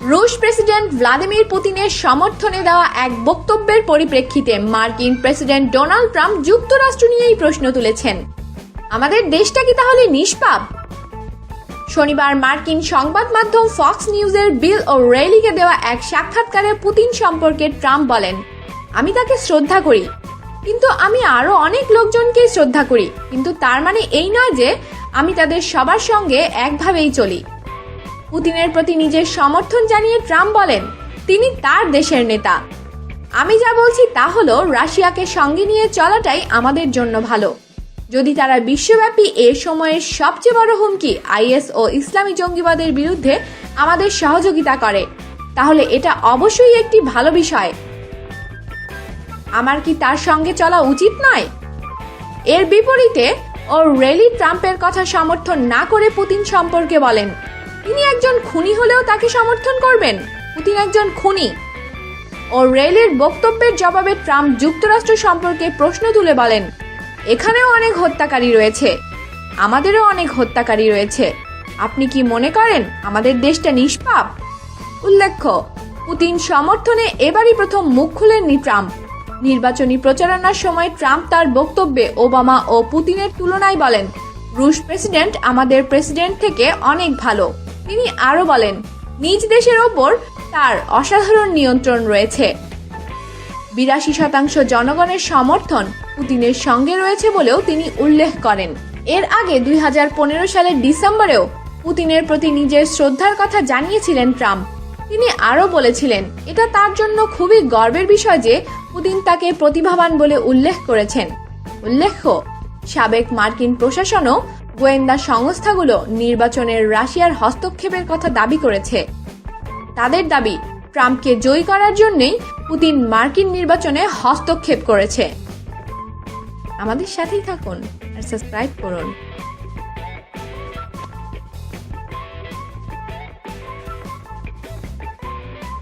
রুশ president Vladimir পুতিনের সমর্থনে দেওয়া এক বক্তব্যের পরিপ্রেক্ষিতে মার্কিন প্রেসিডেন্ট ডোনাল্ড ট্রাম্প যুক্তরাষ্ট্র নিয়েই প্রশ্ন তুলেছেন। আমাদের দেশটা কি তাহলে নিষ্পাপ? শনিবার মার্কিন সংবাদ মাধ্যম ফক্স নিউজের বিল ও রেলিকে দেওয়া এক সাক্ষাৎকারে পুতিন সম্পর্কে ট্রাম্প বলেন, আমি তাকে শ্রদ্ধা করি, কিন্তু আমি আরও অনেক লোকজনকেই শ্রদ্ধা করি, কিন্তু তার মানে এই নয় যে আমি তাদের সবার সঙ্গে একভাবেই চলি। পুতিনের প্রতি নিজের সমর্থন জানিয়ে ট্রাম্প বলেন, তিনি তার দেশের নেতা। আমি যা বলছি তা হলো, রাশিয়াকে সঙ্গে নিয়ে চলাটাই আমাদের জন্য ভালো। যদি তারা বিশ্বব্যাপী এ সময়ের সবচেয়ে বড় হুমকি আইএস ও ইসলামী জঙ্গিবাদের বিরুদ্ধে আমাদের সহযোগিতা করে, তাহলে এটা অবশ্যই একটি ভালো বিষয়। আমার কি তার সঙ্গে চলা উচিত নয়? এর বিপরীতে, ও রেলি ট্রাম্পের কথা সমর্থন না করে পুতিন সম্পর্কে বলেন তিনি একজন খুনি হলেও তাকে সমর্থন করবেন। পুতিন একজন খুনি। ও রেলের বক্তব্যের জবাবে ট্রাম্প যুক্তরাষ্ট্র সম্পর্কে প্রশ্ন তুলে বলেন, এখানেও অনেক হত্যাকারী রয়েছে। আমাদেরও অনেক হত্যাকারী রয়েছে। আপনি কি মনে করেন আমাদের দেশটা নিষ্পাপ? উল্লেখ্য, পুতিন সমর্থনে এবারই প্রথম মুখ খুলেননি ট্রাম্প। নির্বাচনী প্রচারণার সময় ট্রাম্প তার বক্তব্যে ওবামা ও পুতিনের তুলনায় বলেন, রুশ প্রেসিডেন্ট আমাদের প্রেসিডেন্ট থেকে অনেক ভালো। তিনি আরও বলেন, নিজ দেশের ওপর তার অসাধারণ নিয়ন্ত্রণ রয়েছে। বিরাশি শতাংশ জনগণের সমর্থন পুতিনের সঙ্গে রয়েছে বলেও তিনি উল্লেখ করেন। এর আগে দুই হাজার পনেরো সালের ডিসেম্বরেও পুতিনের প্রতি নিজের শ্রদ্ধার কথা জানিয়েছিলেন ট্রাম্প। তিনি আরও বলেছিলেন, এটা তার জন্য খুবই গর্বের বিষয় যে পুতিন তাকে প্রতিভাবান বলে উল্লেখ করেছেন। উল্লেখ্য, সাবেক মার্কিন প্রশাসনও গোয়েন্দা সংস্থাগুলো নির্বাচনের রাশিয়ার হস্তক্ষেপের কথা দাবি করেছে। তাদের দাবি, ট্রাম্পকে জয়ী করার জন্যই পুতিন মার্কিন নির্বাচনে হস্তক্ষেপ করেছে। আমাদের সাথেই থাকুন আর সাবস্ক্রাইব করুন।